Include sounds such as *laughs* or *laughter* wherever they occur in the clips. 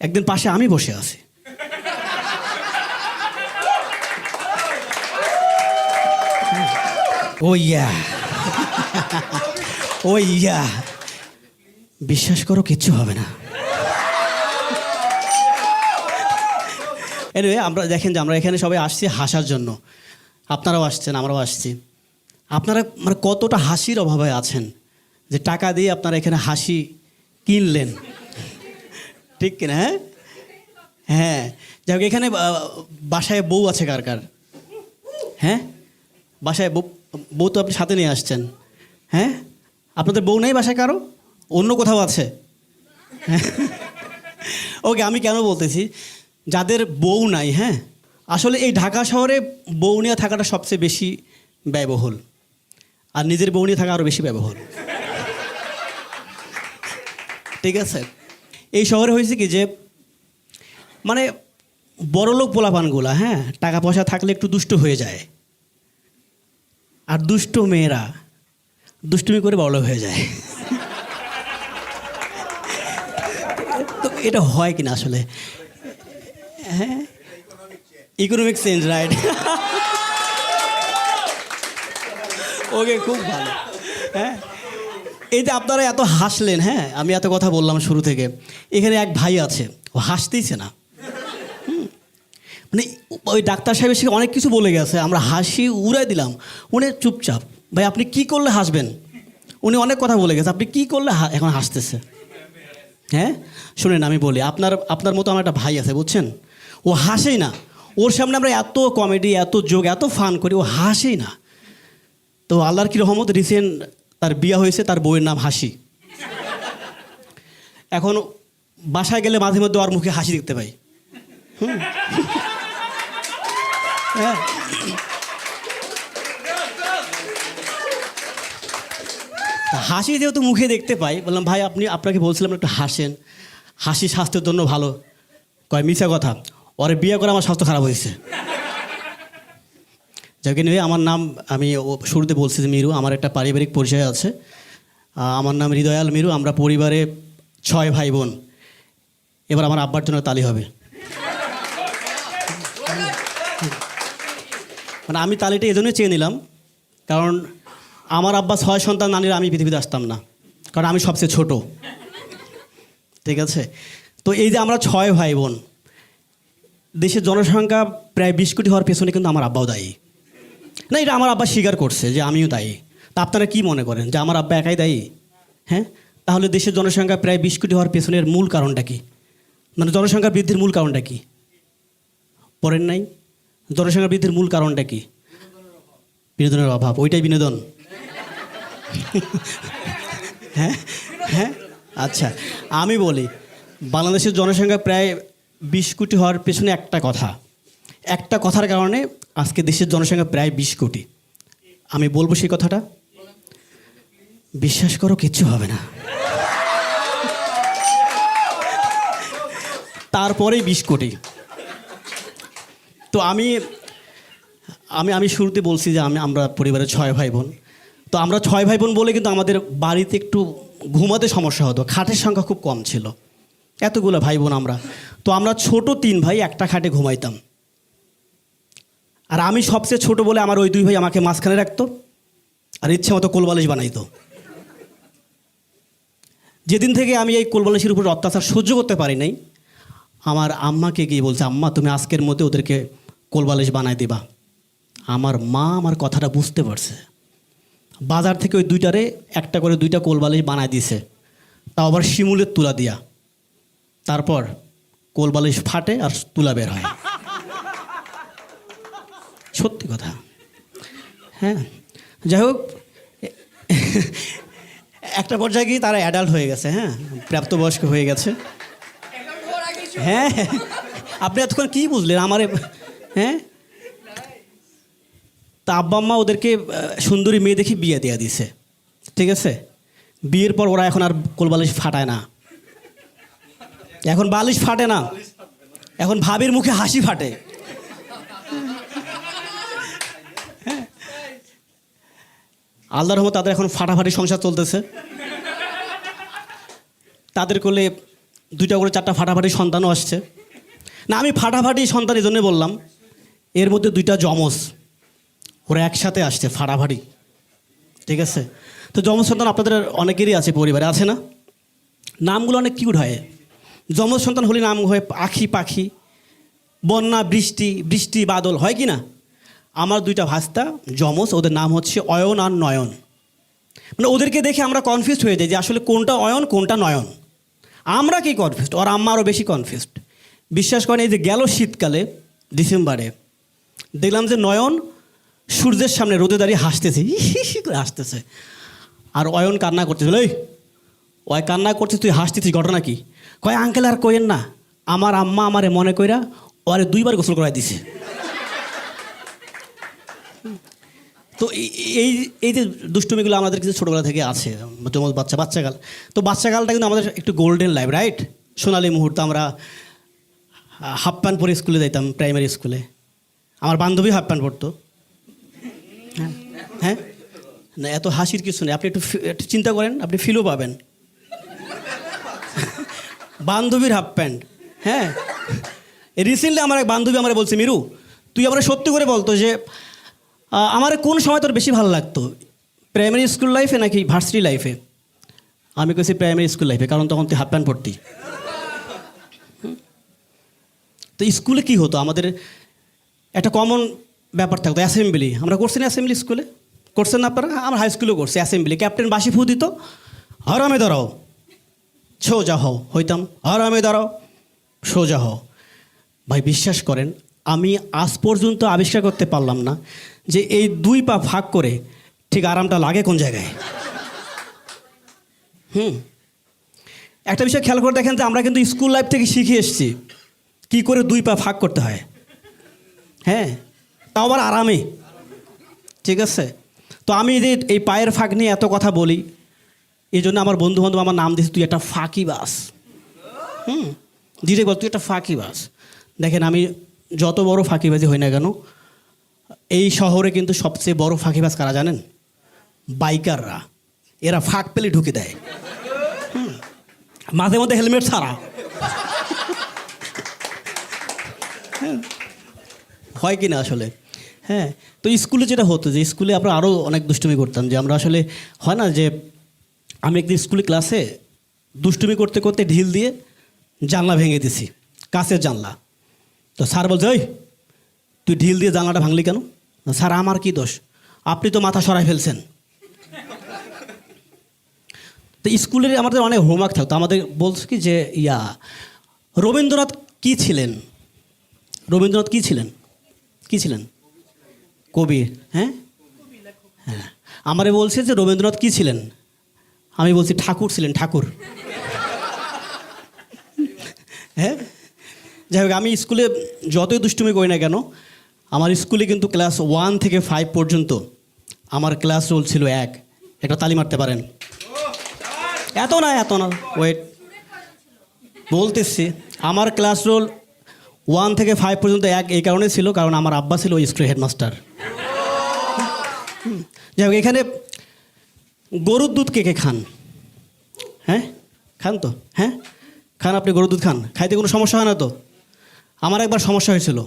একদিন পাশে আমি বসে আছি। ও ইয়া। ও ইয়া। বিশ্বাস করো, কিচ্ছু হবে না। এনিওয়ে আমরা দেখেন যে আমরা এখানে সবাই আসছি হাসার জন্য। আপনারাও আসছেন, আমরাও আসছি। আপনারা মানে কতটা হাসির অভাবে আছেন যে টাকা দিয়ে আপনারা এখানে হাসি কিনলেন। ঠিক কিনা হ্যাঁ? হ্যাঁ। যাই এখানে বাসায় বউ আছে কার কার? হ্যাঁ? বাসায় বউ বউ তো আপনি সাথে নিয়ে আসছেন। হ্যাঁ? আপনাদের বউ নেই বাসায় কারও? অন্য কোথাও আছে? হ্যাঁ। ওকে, আমি কেন বলতেছি? যাদের বউ নাই হ্যাঁ? আসলে এই ঢাকা শহরে বউ নিয়ে থাকাটা সবচেয়ে বেশি ব্যয়বহুল। আর নিজের বউ নিয়ে থাকা আরও বেশি ব্যয়বহুল। ঠিক আছে? এই শহরে হয়েছে কি যে মানে বড়লোক পোলাপানগুলা হ্যাঁ টাকা পয়সা থাকলে একটু দুষ্ট হয়ে যায়। আর দুষ্ট মেয়েরা দুষ্টুমি করে বড়লোক হয়ে যায়। তো এটা হয় কিনা আসলে? হ্যাঁ ইকোনমিক চেঞ্জ রাইট ওকে খুব ভালো। হ্যাঁ এই যে আপনারা এত হাসলেন হ্যাঁ? আমি এত কথা বললাম শুরু থেকে। এখানে এক ভাই আছে, ও হাসতেইছে না। মানে ওই ডাক্তার সাহেব এসে অনেক কিছু বলে গেছে, আমরা হাসি উড়াই দিলাম। উনি চুপচাপ, ভাই, আপনি কি করলে হাসবেন? উনি অনেক কথা বলে গেছে, আপনি কি করলে এখন হাসতেছে? হ্যাঁ? শুনেন, আমি বলি, আপনার আপনার মতো আমার একটা ভাই আছে, বুঝছেন? ও হাসেই না। ওর সামনে আমরা এত কমেডি, এত যোগ এত ফান করি, ও হাসেই না। তো আল্লাহর কি রহমত, রিসেন্ট তার বিয়ে হয়েছে, তার বউয়ের নাম হাসি। এখন বাসায় গেলে মাঝে মধ্যে ওর মুখে হাসি দেখতে পাই। হুম। হ্যাঁ। হাসি যেহেতু মুখে দেখতে পাই, বললাম, ভাই, আপনি, আপনাকে বলছিলাম একটু হাসেন। হাসি স্বাস্থ্যের জন্য ভালো। কয়, মিথ্যা কথা। ওরে বিয়ে করে আমার স্বাস্থ্য খারাপ হয়েছে। যাকে নিয়ে আমার নাম আমি শুরুতে বলছি যে মিরু, আমার একটা পারিবারিক পরিচয় আছে। আমার নাম হৃদয়াল মিরু, আমরা পরিবারে ছয় ভাই বোন এবার আমার আব্বার জন্য তালি হবে। মানে আমি তালিটা এই জন্যই চেয়ে নিলাম, কারণ আমার আব্বা ছয় সন্তান নানির আমি পৃথিবীতে আসতাম না, কারণ আমি সবচেয়ে ছোট। ঠিক আছে? তো এই যে আমরা ছয় ভাই বোন দেশের জনসংখ্যা প্রায় বিশ কোটি হওয়ার পেছনে কিন্তু আমার আব্বাও দায়ী। না, এটা আমার আব্বা স্বীকার করছে যে আমিও দায়ী। তা আপনারা কি মনে করেন যে আমার আব্বা একাই দায়ী? হ্যাঁ? তাহলে দেশের জনসংখ্যা প্রায় বিশ কোটি হওয়ার পেছনের মূল কারণটা কি? মানে জনসংখ্যা বৃদ্ধির মূল কারণটা কি? পড়েন নাই? জনসংখ্যা বৃদ্ধির মূল কারণটা কি? বিনোদনের অভাব, ওইটাই বিনোদন। *laughs* হ্যাঁ? হ্যাঁ? আচ্ছা আমি বলি, বাংলাদেশের জনসংখ্যা প্রায় বিশ কোটি হওয়ার পেছনে একটা কথা। একটা কথার কারণে আজকে দেশের জনসংখ্যা প্রায় বিশ কোটি। আমি বলব সেই কথাটা? বিশ্বাস করো, কিচ্ছু হবে না। তারপরেই বিশ কোটি। তো আমি আমি আমি শুরুতে বলছি যে আমি, আমরা পরিবারের ছয় ভাই বোন তো আমরা ছয় ভাই বোন বলে কিন্তু আমাদের বাড়িতে একটু ঘুমাতে সমস্যা হতো। খাটের সংখ্যা খুব কম ছিল। এতগুলো ভাই বোন আমরা। তো আমরা ছোট তিন ভাই, একটা খাটে ঘুমাইতাম। আর আমি সবচেয়ে ছোট বলে আমার ওই দুই ভাই আমাকে মাঝখানে রাখতো আর ইচ্ছে মতো কোলবালিশ বানাইতো। যেদিন থেকে আমি এই কোলবালিশের উপর অত্যাচার সহ্য করতে পারি নাই, আমার আম্মাকে গিয়ে বলছে, আম্মা, তুমি আজকের মধ্যে ওদেরকে কোলবালিশ বানায় দিবা। আমার মা আমার কথাটা বুঝতে পারছে। বাজার থেকে ওই দুইটারে একটা করে দুইটা কোলবালিশ বানায় দিছে। তাও আবার শিমুলের তুলা দিয়া। তারপর কোলবালিশ ফাটে আর তুলা বের হয়। সত্যি কথা। হ্যাঁ যাই হোক, একটা পর্যায়ে গিয়ে তারা অ্যাডাল্ট হয়ে গেছে হ্যাঁ প্রাপ্তবয়স্ক হয়ে গেছে। হ্যাঁ আপনি এতক্ষণ কী বুঝলেন? আমার হ্যাঁ তা আব্বা আম্মা ওদেরকে সুন্দরী মেয়ে দেখে বিয়ে দিয়ে দিছে ঠিক আছে? বিয়ের পর ওরা এখন আর কোলবালিশ ফাটায় না। এখন বালিশ ফাটে না। এখন ভাবির মুখে হাসি ফাটে। আল্লাহর রহমত তাদের এখন ফাটাফাটি সংসার চলতেছে। তাদের কোলে দুইটা করে চারটা ফাটাফাটি সন্তানও আসছে। না, আমি ফাটাফাটি সন্তান এই জন্যই বললাম, এর মধ্যে দুইটা যমজ, ওরা একসাথে আসছে ফাটাফাটি। ঠিক আছে? তো যমজ সন্তান আপনাদের অনেকেরই আছে পরিবারে, আছে না? নামগুলো অনেক কিউট হয়। যমজ সন্তান হলে নাম হয় আখি পাখি। বন্যা, বৃষ্টি বৃষ্টি, বাদল, হয় কি না? আমার দুইটা ভাস্তা, যমজ, ওদের নাম হচ্ছে অয়ন আর নয়ন। মানে ওদেরকে দেখে আমরা কনফিউজ হয়ে যাই যে আসলে কোনটা অয়ন, কোনটা নয়ন। আমরা কি কনফিউজড ওর আম্মা আরও বেশি কনফিউজড বিশ্বাস করেন, এই যে গেল শীতকালে, ডিসেম্বরে, দেখলাম যে নয়ন সূর্যের সামনে রোদে দাঁড়িয়ে হাসতেছে। করে হাসতেছে। আর অয়ন কান্না করতেছিল, এই ওই কান্না করছে, তুই হাসতেছিস, ঘটনা কি? কয়, আঙ্কেল, আর কইেন না, আমার আম্মা আমারে মনে কইরা ওরে দুইবার গোসল করাই দিছে। তো এই- এই যে দুষ্টুমিগুলো আমাদের কিছু ছোটোবেলা থেকে আছে, যেমন বাচ্চা বাচ্চাকাল তো বাচ্চাকালটা কিন্তু আমাদের একটু গোল্ডেন লাইফ রাইট সোনালি মুহূর্ত আমরা হাফ প্যান্ট পরে স্কুলে যাইতাম প্রাইমারি স্কুলে আমার বান্ধবী হাফ প্যান্ট পরতো হ্যাঁ হ্যাঁ? না, এত হাসির কিছু নেই। আপনি একটু একটু চিন্তা করেন, আপনি ফিলও পাবেন। বান্ধবীর হাফ প্যান্ট হ্যাঁ রিসেন্টলি আমার এক বান্ধবী আমার বলছে, মিরু, তুই আমার সত্যি করে বলতো যে আমার কোন সময় তোর বেশি ভালো লাগতো? প্রাইমারি স্কুল লাইফে নাকি ভার্সিটি লাইফে আমি কেছি প্রাইমারি স্কুল লাইফে কারণ তখন তুই হাফ প্যান্ট পড়তি। তো স্কুলে কি হতো? আমাদের একটা কমন ব্যাপার থাকতো অ্যাসেম্বলি আমরা করছি না অ্যাসেম্বলি স্কুলে করছেন না আপনারা? আমরা হাই স্কুলেও করছি অ্যাসেম্বলি ক্যাপ্টেন বাসি ফু দিত হরামে দাঁড়াও, সোজা হও। হইতাম হরামে দাঁড়াও, সোজা হও। ভাই, বিশ্বাস করেন, আমি আজ পর্যন্ত আবিষ্কার করতে পারলাম না। যে এই দুই পা ফাঁক করে ঠিক আরামটা লাগে কোন জায়গায়? হুম। একটা বিষয় খেয়াল করে দেখেন যে আমরা কিন্তু স্কুল লাইফ থেকে শিখে এসেছি কী করে দুই পা ফাঁক করতে হয়। হ্যাঁ? তাও আবার আরামে। ঠিক আছে? তো আমি যে এই পায়ের ফাঁক নিয়ে এত কথা বলি, এই জন্য আমার বন্ধু বান্ধব আমার নাম দিয়েছে, তুই একটা ফাঁকি বাস। হুম? ধীরে বল তুই একটা ফাঁকি বাস? দেখেন আমি যত বড় ফাঁকিবাজি হই না কেন এই শহরে কিন্তু সবচেয়ে বড় ফাঁকিবাজ কারা জানেন? বাইকাররা। এরা ফাঁক পেলে ঢুকে দেয়। মাঝে মধ্যে হেলমেট ছাড়া। হ্যাঁ। হয় কি না আসলে? হ্যাঁ তো স্কুলে যেটা হতো যে স্কুলে আমরা আরও অনেক দুষ্টুমি করতাম যে আমরা আসলে হয় না যে আমি একদিন স্কুলে ক্লাসে দুষ্টুমি করতে করতে ঢিল দিয়ে জানলা ভেঙে দিছি কাছের জানলা। তো স্যার বলছে ওই তুই ঢিল দিয়ে জানলাটা ভাঙলি কেন? স্যার, আমার কি দোষ? আপনি তো মাথা সরাই ফেলছেন। তো স্কুলের আমাদের অনেক হোমওয়ার্ক থাকতো। আমাদের বলছে কি যে, ইয়া, রবীন্দ্রনাথ কি ছিলেন? রবীন্দ্রনাথ কি ছিলেন? কি ছিলেন? কবি হ্যাঁ? হ্যাঁ। আমারে বলছে যে, রবীন্দ্রনাথ কি ছিলেন? আমি বলছি, ঠাকুর ছিলেন, ঠাকুর। হ্যাঁ? যাই হোক, আমি স্কুলে যতই দুষ্টুমি করি না কেন আমার স্কুলে কিন্তু ক্লাস ওয়ান থেকে ফাইভ পর্যন্ত আমার ক্লাস রোল ছিল এক। একটা তালি মারতে পারেন। এত না এত না। ওয়েট বলতেছি, আমার ক্লাস রোল ওয়ান থেকে ফাইভ পর্যন্ত এক এই কারণে ছিল, কারণ আমার আব্বা ছিল ওই স্কুলের হেডমাস্টার। যাই হোক, এখানে গরুর দুধ কে কে খান? হ্যাঁ? খান তো? হ্যাঁ? খান আপনি গরুর দুধ খান। খাইতে কোনো সমস্যা হয় না তো? আমার একবার সমস্যা হয়েছিল।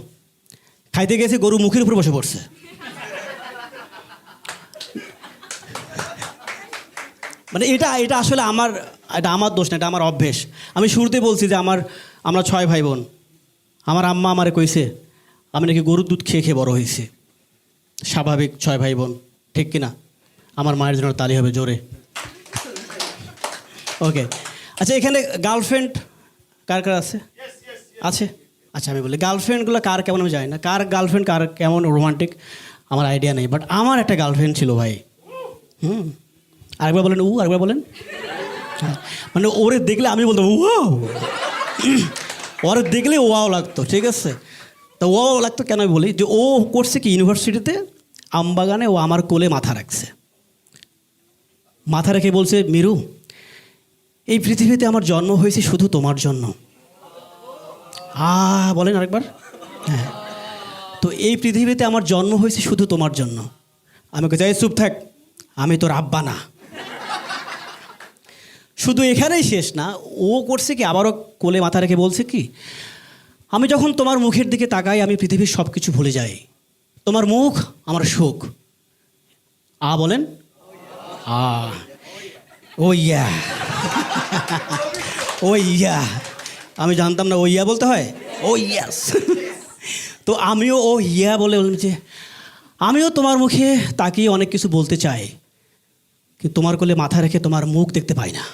খাইতে গেছি গরু মুখের উপর বসে পড়ছে। মানে এটা এটা আসলে আমার এটা আমার দোষ না এটা আমার অভ্যেস। আমি শুরুতে বলছি যে আমার আমরা ছয় ভাই বোন আমার আম্মা আমারে কইছে আমি নাকি গরুর দুধ খেয়ে খেয়ে বড় হয়েছি স্বাভাবিক ছয় ভাই বোন ঠিক কিনা? আমার মায়ের জন্য তালি হবে জোরে। ওকে আচ্ছা এখানে গার্লফ্রেন্ড কার কার আছে? আছে? আচ্ছা আমি বলি গার্লফ্রেন্ডগুলো কার কেমন আমি জানি না। কার গার্লফ্রেন্ড কার কেমন রোমান্টিক আমার আইডিয়া নেই। বাট আমার একটা গার্লফ্রেন্ড ছিল ভাই। হুম। আরেকবার বলেন উ আরেকবার বলেন। হ্যাঁ, মানে ওরে দেখলে আমি বলতাম ও *clears throat* ওরে দেখলে ওয়াও লাগতো ঠিক আছে? তো ও লাগতো কেন আমি বলি যে ও করছে কি ইউনিভার্সিটিতে আমবাগানে ও আমার কোলে মাথা রাখছে। মাথা রেখে বলছে মিরু এই পৃথিবীতে আমার জন্ম হয়েছে শুধু তোমার জন্য। আ বলেন আরেকবার। হ্যাঁ। তো এই পৃথিবীতে আমার জন্ম হয়েছে শুধু তোমার জন্য। আমি ওকে যাই চুপ থাক, আমি তোর আব্বা না। শুধু এখানেই শেষ না, ও করছে কি, আবারও কোলে মাথা রেখে বলছে কি, আমি যখন তোমার মুখের দিকে তাকাই, আমি পৃথিবীর সব কিছু ভুলে যাই। তোমার মুখ আমার সুখ। আ, বলেন। আ, ও ইয়া। ও ইয়া। আমি জানতাম না ও ইয়া বলতে হয়? ও ইয়াস *laughs* তো আমিও ও ইয়া বলে বললাম যে আমিও তোমার মুখে তাকিয়ে অনেক কিছু বলতে চাই কিন্তু তোমার কোলে মাথা রেখে তোমার মুখ দেখতে পাই না। *laughs*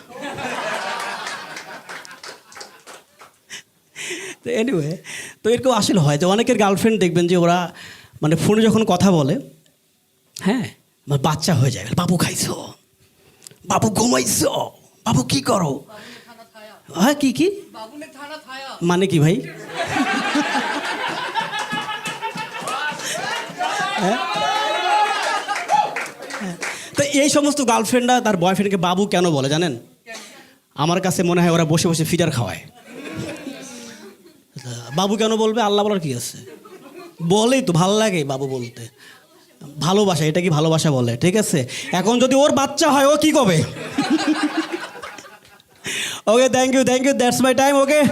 তো এনিওয়ে তো এরকম আসলে হয় যে অনেকের গার্লফ্রেন্ড দেখবেন যে ওরা মানে ফোনে যখন কথা বলে হ্যাঁ আমার বাচ্চা হয়ে যায়। বাবু খাইছো? বাবু ঘুমাইছো? বাবু কি করো? হ্যাঁ কি কি? মানে কি ভাই? হ্যাঁ? তো এই সমস্ত গার্লফ্রেন্ডরা তার বয়ফ্রেন্ডকে বাবু কেন বলে জানেন? আমার কাছে মনে হয় ওরা বসে বসে ফিডার খাওয়ায়। বাবু কেন বলবে? আল্লাহ বলার কি আছে? বলেই তো ভালো লাগে বাবু বলতে। ভালোবাসা এটা কি ভালোবাসা বলে? ঠিক আছে? এখন যদি ওর বাচ্চা হয় ও কি কবে Okay, thank you, thank you. That's my time, okay?